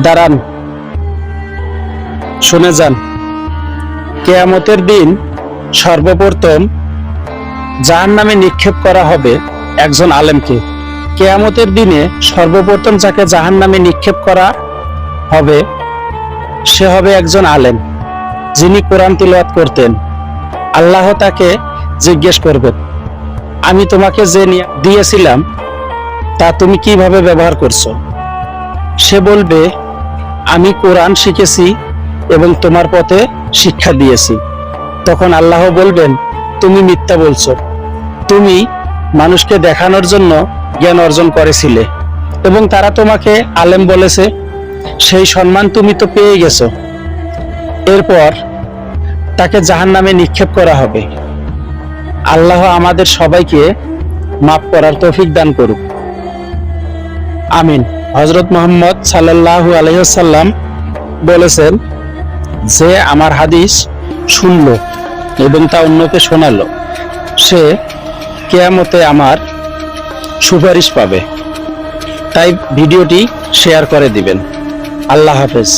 দাঁড়ান। শুনে যান, কেয়ামতের দিন সর্বপ্রথম যার নামে নিক্ষেপ করা হবে একজন আলেমকে। কেয়ামতের দিনে সর্বপ্রথম যাকে জাহান নামে নিক্ষেপ করা হবে, সে হবে একজন আলেম, যিনি কোরআন তিলওয়াত করতেন। আল্লাহ তাকে জিজ্ঞেস করবেন, আমি তোমাকে যে দিয়েছিলাম, তা তুমি কীভাবে ব্যবহার করছ? সে বলবে আমি কোরআন শিখেছি এবং তোমার পথে শিক্ষা দিয়েছি। তখন আল্লাহ বলবেন, তুমি মিথ্যা বলছ। তুমি মানুষকে দেখানোর জন্য জ্ঞান অর্জন করেছিলে এবং তারা তোমাকে আলেম বলেছে। সেই সম্মান তুমি তো পেয়ে গেছো। এরপর তাকে জাহান নামে নিক্ষেপ করা হবে। আল্লাহ আমাদের সবাইকে মাফ করার তৌফিক দান করুক। আমিন। হজরত মোহাম্মদ সাল্লাহ আলহ্লাম বলেছেন যে আমার হাদিস শুনল এবং তা অন্যকে শোনালো, সে কেয়ামতে আমার সুপারিশ পাবে। তাই ভিডিওটি শেয়ার করে দিবেন। আল্লাহ হাফেজ।